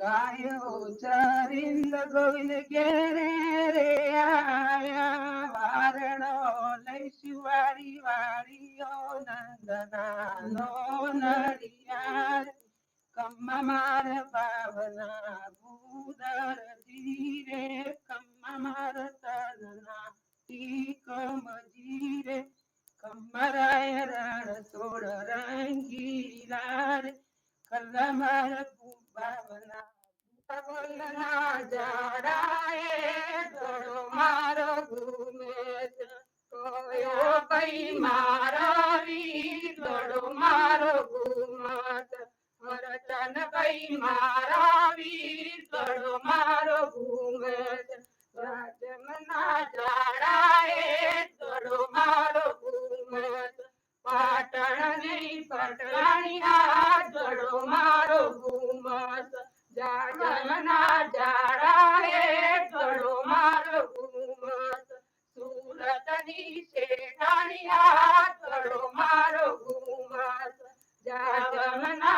ગાયો ચરિંદ ગોવિંદ ઘેરે રે આયા. વારણો લઈ શિવારી વાળીઓ નંદના નો નડિયાદ કમ્મા માર ભાવના ભૂદર ધીરે કમ્મા માર તનના ટીકમ જીરે. કમરાય રણ સોળ રંગીલા કલ્લા માર બોલના જાડાએ દોડો મારો ઘૂમે. કોયો કઈ મારા મારો ઘૂમત પાટણ નહીં મારો ઘૂમત કાજલના જાડા હે ગળો મારો ઘૂમત સુરતની શેઠાણી આ ગળો મારો ઘૂમત જાજમના